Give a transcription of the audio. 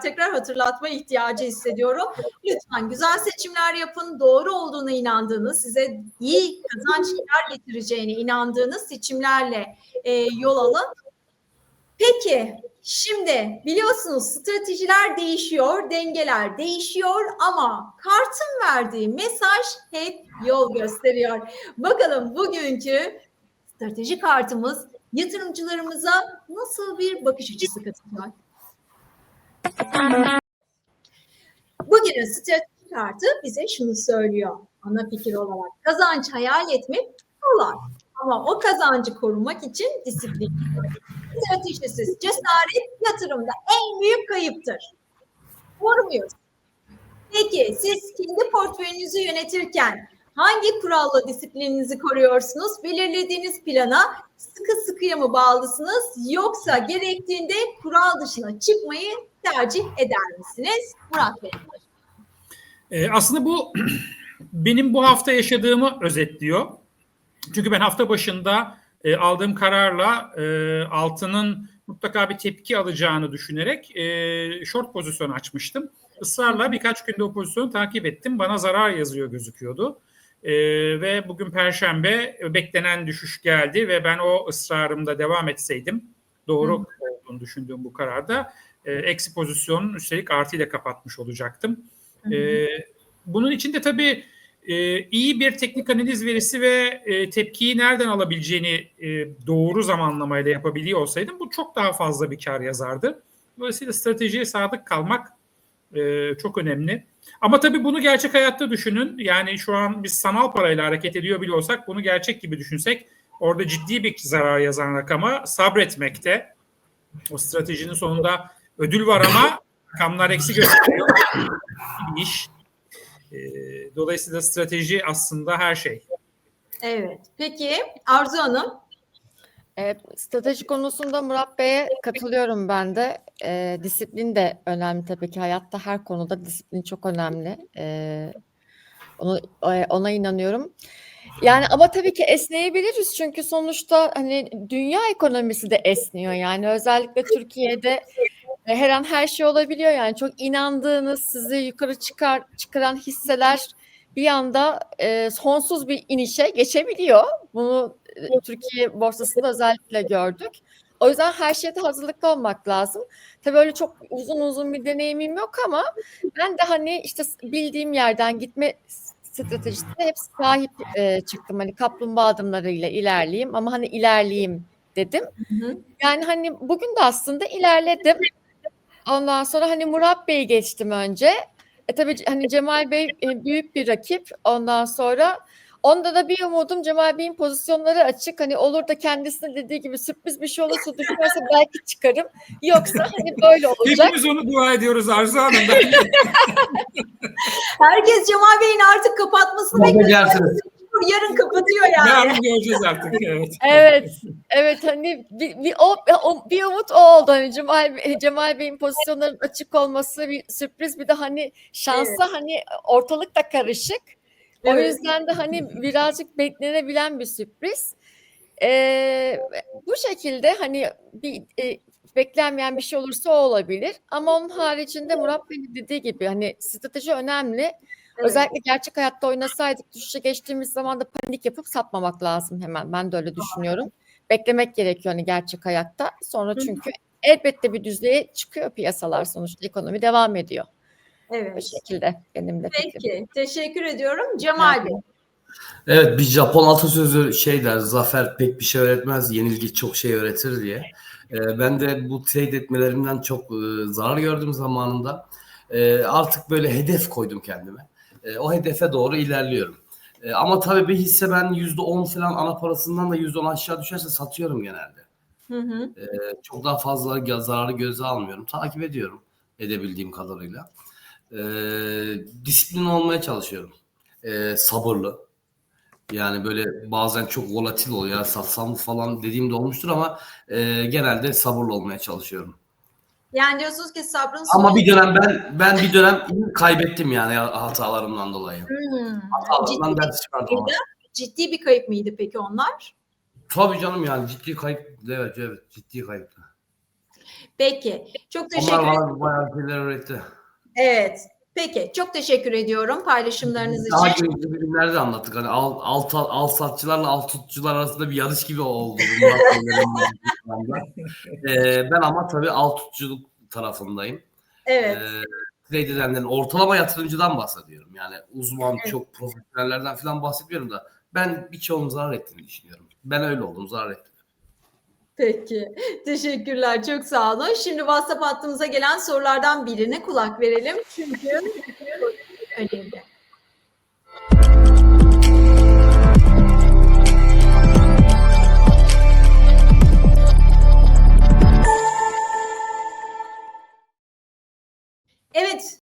tekrar hatırlatma ihtiyacı hissediyorum. Lütfen güzel seçimler yapın. Doğru olduğuna inandığınız, size iyi kazançlar getireceğine inandığınız seçimlerle e, yol alın. Peki şimdi biliyorsunuz stratejiler değişiyor, dengeler değişiyor ama kartın verdiği mesaj hep yol gösteriyor. Bakalım bugünkü strateji kartımız yatırımcılarımıza nasıl bir bakış açısı katacak? Bugünün strateji kartı bize şunu söylüyor ana fikir olarak. Kazanç hayal etmek kolay ama o kazancı korumak için disiplin. Stratejisiz cesaret yatırımda en büyük kayıptır. Doğru muyuz? Peki siz kendi portföyünüzü yönetirken hangi kuralla disiplininizi koruyorsunuz? Belirlediğiniz plana sıkı sıkıya mı bağlısınız yoksa gerektiğinde kural dışına çıkmayı tercih eder misiniz? Murat Bey. Ee, aslında bu benim bu hafta yaşadığımı özetliyor. Çünkü ben hafta başında e, aldığım kararla e, altının mutlaka bir tepki alacağını düşünerek e, short pozisyon açmıştım. Israrla birkaç günde o pozisyonu takip ettim. Bana zarar yazıyor gözüküyordu. E, ve bugün Perşembe beklenen düşüş geldi ve ben o ısrarımda devam etseydim doğru Hı. olduğunu düşündüğüm bu kararda e, eksi pozisyonun üstelik artıyla kapatmış olacaktım. Hı hı. E, bunun için de tabii e, iyi bir teknik analiz verisi ve e, tepkiyi nereden alabileceğini e, doğru zamanlamayla yapabiliyor olsaydım bu çok daha fazla bir kar yazardı. Dolayısıyla stratejiye sadık kalmak e, çok önemli. Ama tabii bunu gerçek hayatta düşünün. Yani şu an biz sanal parayla hareket ediyor bile olsak bunu gerçek gibi düşünsek orada ciddi bir zarar yazan rakama sabretmekte. O stratejinin sonunda ödül var ama rakamlar eksi gösteriyor. bir iş. E, dolayısıyla strateji aslında her şey. Evet. Peki Arzu Hanım? Evet, strateji konusunda Murat Bey'e katılıyorum ben de. E, disiplin de önemli tabii ki. Hayatta her konuda disiplin çok önemli. E, onu, ona inanıyorum. Yani ama tabii ki esneyebiliriz çünkü sonuçta hani dünya ekonomisi de esniyor yani özellikle Türkiye'de her an her şey olabiliyor yani çok inandığınız sizi yukarı çıkar çıkaran hisseler bir anda e, sonsuz bir inişe geçebiliyor. Bunu e, Türkiye borsasında özellikle gördük. O yüzden her şeyde hazırlıklı olmak lazım. Tabii öyle çok uzun uzun bir deneyimim yok ama ben de hani işte bildiğim yerden gitme stratejisine hep sahip e, çıktım. Hani kaplumbağa adımlarıyla ilerleyeyim ama hani ilerleyeyim dedim. Hı hı. Yani hani bugün de aslında ilerledim. Ondan sonra hani Murat Bey'i geçtim önce. E tabii hani Cemal Bey e, büyük bir rakip. Ondan sonra onda da bir umudum Cemal Bey'in pozisyonları açık. Hani olur da kendisine dediği gibi sürpriz bir şey olursa düşünürse belki çıkarım. Yoksa hani böyle olacak. Hepimiz onu dua ediyoruz Arzu Hanım. Herkes Cemal Bey'in artık kapatmasını bekliyor. Yarın kapatıyor yani. Yarın göreceğiz artık. Evet. Evet. Evet hani bir, bir, o, o, bir umut o oldu. Hani Cemal, Cemal Bey'in pozisyonların açık olması bir sürpriz. Bir de hani şansı evet. hani ortalık da karışık. Evet. O yüzden de hani birazcık beklenebilen bir sürpriz. Ee, bu şekilde hani bir e, beklenmeyen bir şey olursa o olabilir. Ama onun haricinde Murat Bey'in dediği gibi hani strateji önemli. Evet. Özellikle gerçek hayatta oynasaydık düşüşe geçtiğimiz zaman da panik yapıp satmamak lazım hemen. Ben de öyle düşünüyorum. Beklemek gerekiyor hani gerçek hayatta. Sonra çünkü elbette bir düzlüğe çıkıyor piyasalar sonuçta ekonomi devam ediyor. Evet. Bu şekilde benim de Peki. Fikrim. Teşekkür ediyorum. Cemal Bey. Evet bir Japon atasözü şey der zafer pek bir şey öğretmez yenilgi çok şey öğretir diye. Ee, ben de bu trade etmelerimden çok e, zarar gördüm zamanında. E, artık böyle hedef koydum kendime. E, o hedefe doğru ilerliyorum. E, ama tabii bir hisse ben yüzde on falan ana parasından da yüzde on aşağı düşerse satıyorum genelde. Hı hı. E, çok daha fazla zararı göze almıyorum. Takip ediyorum edebildiğim kadarıyla. E, disiplin olmaya çalışıyorum. E, sabırlı. Yani böyle bazen çok volatil oluyor. Satsam falan dediğim de olmuştur ama e, genelde sabırlı olmaya çalışıyorum. Yani diyorsunuz ki sabrın Ama bir dönem ben ben bir dönem kaybettim yani hatalarımdan dolayı. Hmm. Hatalarımdan ciddi, ders çıkardım. Ciddi bir kayıp mıydı peki onlar? Tabii canım yani ciddi kayıp. Evet evet ciddi kayıp. Peki. Çok teşekkür Onlar ederim. bana bayağı şeyler öğretti. Evet. Peki. Çok teşekkür ediyorum paylaşımlarınız Daha için. önce bölümlerde de anlattık. Hani al, alt, al satçılarla alt tutçular arasında bir yarış gibi oldu. ee, ben ama tabii alt tutçuluk tarafındayım. Evet. Ee, trade edenlerin ortalama yatırımcıdan bahsediyorum. Yani uzman, Evet. çok profesyonellerden falan bahsetmiyorum da ben birçoğunun zarar ettiğini düşünüyorum. Ben öyle oldum, zarar ettim. Peki. Teşekkürler. Çok sağ olun. Şimdi WhatsApp hattımıza gelen sorulardan birine kulak verelim. Çünkü önemli. Evet